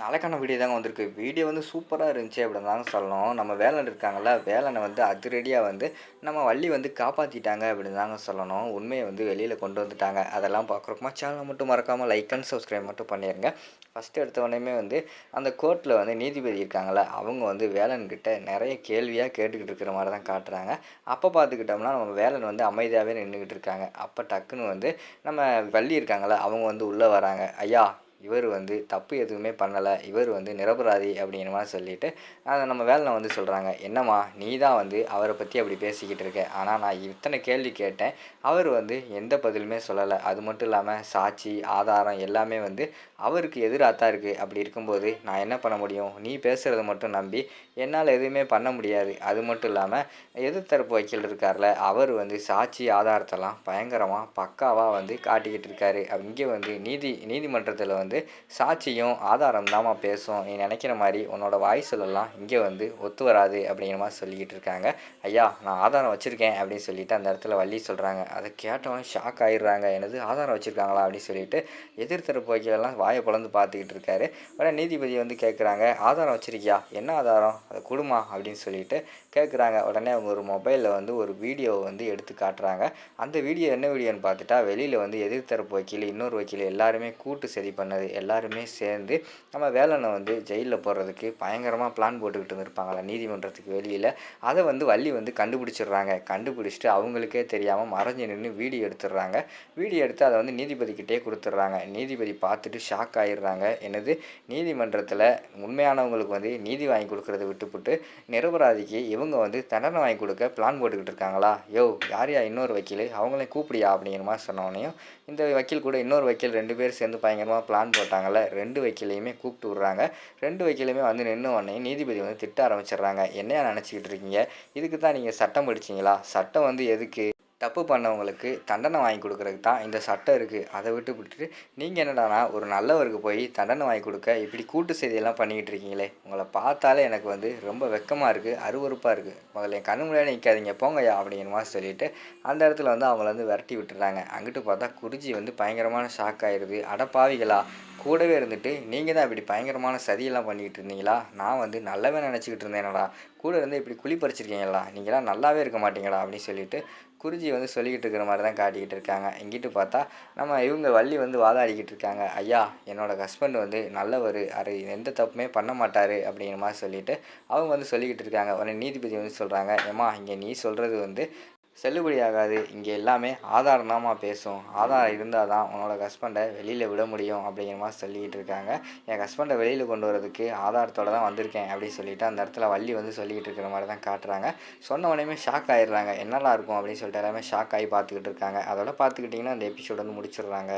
நாளைக்கான வீடியோ தாங்க வந்திருக்கு. வீடியோ வந்து சூப்பராக இருந்துச்சு அப்படின்னு தாங்க சொல்லணும். நம்ம வேலன் இருக்காங்கல்ல வேலனை வந்து அதிரடியாக வந்து நம்ம வள்ளி வந்து காப்பாற்றிட்டாங்க அப்படின்னு தாங்க சொல்லணும். உண்மையை வந்து வெளியில் கொண்டு வந்துட்டாங்க. அதெல்லாம் பார்க்குறோமா சேனலை மட்டும் மறக்காமல் லைக் அண்ட் சப்ஸ்கிரைப் மட்டும் பண்ணிடுங்க ஃபஸ்ட்டு எடுத்தவொடனே வந்து அந்த கோர்ட்டில் வந்து நீதிபதி இருக்காங்கல்ல அவங்க வந்து வேலன்கிட்ட நிறைய கேள்வியாக கேட்டுக்கிட்டு இருக்கிற மாதிரி தான் காட்டுறாங்க. அப்போ பார்த்துக்கிட்டோம்னா நம்ம வேலன் வந்து அமைதியாகவே நின்றுக்கிட்டு இருக்காங்க. அப்போ டக்குன்னு வந்து நம்ம வள்ளி இருக்காங்கள அவங்க வந்து உள்ளே வராங்க. ஐயா இவர் வந்து தப்பு எதுவுமே பண்ணலை இவர் வந்து நிரபராதி அப்படிங்கிற மாதிரி சொல்லிட்டு அதை நம்ம வேலை வந்து சொல்கிறாங்க என்னம்மா நீ தான் வந்து அவரை பற்றி அப்படி பேசிக்கிட்டு இருக்க? ஆனால் நான் இத்தனை கேள்வி கேட்டேன். அவர் வந்து எந்த பதிலுமே சொல்லலை. அது மட்டும் இல்லாமல் சாட்சி ஆதாரம் எல்லாமே வந்து அவருக்கு எதிராக தான் இருக்குது அப்படி இருக்கும்போது நான் என்ன பண்ண முடியும்? நீ பேசுகிறத மட்டும் நம்பி என்னால் எதுவுமே பண்ண முடியாது. அது மட்டும் இல்லாமல் எதிர்த்தரப்பு வக்கீல் இருக்கார்ல அவர் வந்து சாட்சி ஆதாரத்தெல்லாம் பயங்கரமாக பக்காவாக வந்து காட்டிக்கிட்டு இருக்காரு. இங்கே வந்து நீதி நீதிமன்றத்தில் வந்து வந்து சாட்சியும் ஆதாரம் தாம்மா பேசும். நீ நினைக்கிற மாதிரி உன்னோட வாய்ஸ்லலாம் இங்கே வந்து ஒத்து வராது அப்படிங்கிற மாதிரி சொல்லிக்கிட்டு இருக்காங்க. ஐயா நான் ஆதாரம் வச்சுருக்கேன் அப்படின்னு சொல்லிட்டு அந்த இடத்துல வள்ளி சொல்கிறாங்க அதை கேட்டவன் ஷாக் ஆயிடுறாங்க. எனது ஆதாரம் வச்சுருக்காங்களா அப்படின்னு சொல்லிட்டு எதிர்த்தரப்பு வக்கீலெல்லாம் வாயை பிளந்து பார்த்துக்கிட்டு இருக்காரு. உடனே நீதிபதி வந்து கேட்குறாங்க ஆதாரம் வச்சுருக்கியா? என்ன ஆதாரம்? அதை கொடுமா? அப்படின்னு சொல்லிட்டு கேட்குறாங்க. உடனே அவங்க ஒரு மொபைலில் வந்து ஒரு வீடியோவை வந்து எடுத்து காட்டுறாங்க. அந்த வீடியோ என்ன வீடியோன்னு பார்த்துட்டா வெளியில் வந்து எதிர்த்தரப்பு வக்கீல் இன்னொரு வக்கீல் எல்லாருமே கூட்டு சரி பண்ணது எல்லாருமே சேர்ந்து நம்ம வேலனை வந்து ஜெயிலில் போடுறதுக்கு பயங்கரமாக பிளான் போட்டுக்கிட்டு இருந்திருப்பாங்களா நீதிமன்றத்துக்கு வெளியில். அதை வந்து வள்ளி வந்து கண்டுபிடிச்சிடுறாங்க. கண்டுபிடிச்சிட்டு அவங்களுக்கே தெரியாமல் மறைஞ்சு நின்று வீடியோ எடுத்துடுறாங்க. வீடியோ எடுத்து அதை வந்து நீதிபதிக்கிட்டே கொடுத்துட்றாங்க. நீதிபதி பார்த்துட்டு ஷாக் ஆகிடுறாங்க என்னது? நீதிமன்றத்தில் உண்மையானவங்களுக்கு வந்து நீதி வாங்கி கொடுக்குறத விட்டுப்புட்டு நிரபராதிக்கு இவங்க வந்து தண்டனை வாங்கி கொடுக்க பிளான் போட்டுக்கிட்டு இருக்காங்களா? யோ யார் யா இன்னொரு வக்கீல்? அவங்களையும் கூப்பிடியா அப்படிங்கிற மாதிரி சொன்னோடனையும் இந்த வக்கீல் கூட இன்னொரு வக்கீல் ரெண்டு பேர் சேர்ந்து பயங்கரமாக பிளான் போட்டாங்கல்ல ரெண்டு வக்கீலையுமே கூப்பிட்டு விட்றாங்க. ரெண்டு வக்கீலையுமே வந்து நின்று உடனே நீதிபதி வந்து திட்ட ஆரம்பிச்சிடுறாங்க. என்னையா நினச்சிக்கிட்டு இருக்கீங்க? இதுக்கு தான் நீங்கள் சட்டம் படிச்சிங்களா? சட்டம் வந்து எதுக்கு? தப்பு பண்ணவங்களுக்கு தண்டனை வாங்கி கொடுக்குறதுக்கு தான் இந்த சட்டம் இருக்குது அதை விட்டு விட்டுட்டு நீங்கள் என்னடானா ஒரு நல்லவருக்கு போய் தண்டனை வாங்கி கொடுக்க இப்படி கூட்டு செய்தியெல்லாம் பண்ணிக்கிட்டு இருக்கீங்களே. உங்களை பார்த்தாலே எனக்கு வந்து ரொம்ப வெக்கமாக இருக்குது அருவறுப்பாக இருக்குது முதல்ல என் கண்ணு முன்னாடி நிற்காதீங்க போங்கய்யா அப்படிங்கிற மாதிரி சொல்லிட்டு அந்த இடத்துல வந்து அவங்கள வந்து விரட்டி விட்டுறாங்க. அங்கிட்டு பார்த்தா குறிஞ்சி வந்து பயங்கரமான ஷாக் ஆயிடுது அடப்பாவிகளா கூடவே இருந்துட்டு நீங்கள் தான் இப்படி பயங்கரமான சதியெல்லாம் பண்ணிக்கிட்டு இருந்தீங்களா? நான் வந்து நல்லவே நினச்சிக்கிட்டு இருந்தேனடா. கூட இருந்து இப்படி குழி பறிச்சிருக்கீங்களா நீங்களாம் நல்லாவே இருக்க மாட்டீங்களா அப்படின்னு சொல்லிட்டு குருஜி வந்து சொல்லிக்கிட்டு இருக்கிற மாதிரி தான் காட்டிக்கிட்டு இருக்காங்க. இங்கிட்டு பார்த்தா நம்ம இவங்க வள்ளி வந்து வாதாடிக்கிட்டு இருக்காங்க. ஐயா என்னோட ஹஸ்பண்ட் வந்து நல்லவர். அது எந்த தப்புமே பண்ண மாட்டார் அப்படிங்கிற மாதிரி சொல்லிட்டு அவங்க வந்து சொல்லிக்கிட்டு இருக்காங்க. உடனே நீதிபதி வந்து சொல்கிறாங்க ஏம்மா இங்கே நீ சொல்கிறது வந்து செல்லுபடியாகாது. இங்கே எல்லாமே ஆதாரமாக பேசும். ஆதாரம் இருந்தால் தான் உன்னோட ஹஸ்பண்டை வெளியில் விட முடியும் அப்படிங்கிற மாதிரி சொல்லிக்கிட்டு இருக்காங்க. என் ஹஸ்பண்டை வெளியில் கொண்டு வரதுக்கு ஆதாரத்தோடு தான் வந்திருக்கேன் அப்படின்னு சொல்லிட்டு அந்த இடத்துல வள்ளி வந்து சொல்லிக்கிட்டு இருக்கிற மாதிரி தான் காட்டுறாங்க. சொன்ன உடனே ஷாக் ஆயிடுறாங்க. என்னெல்லாம் இருக்கும் அப்படின்னு சொல்லிட்டு எல்லாமே ஷாக் ஆகி பார்த்துக்கிட்டு இருக்காங்க. அதோட பார்த்துக்கிட்டிங்கன்னா அந்த எபிசோட் வந்து முடிச்சிடுறாங்க.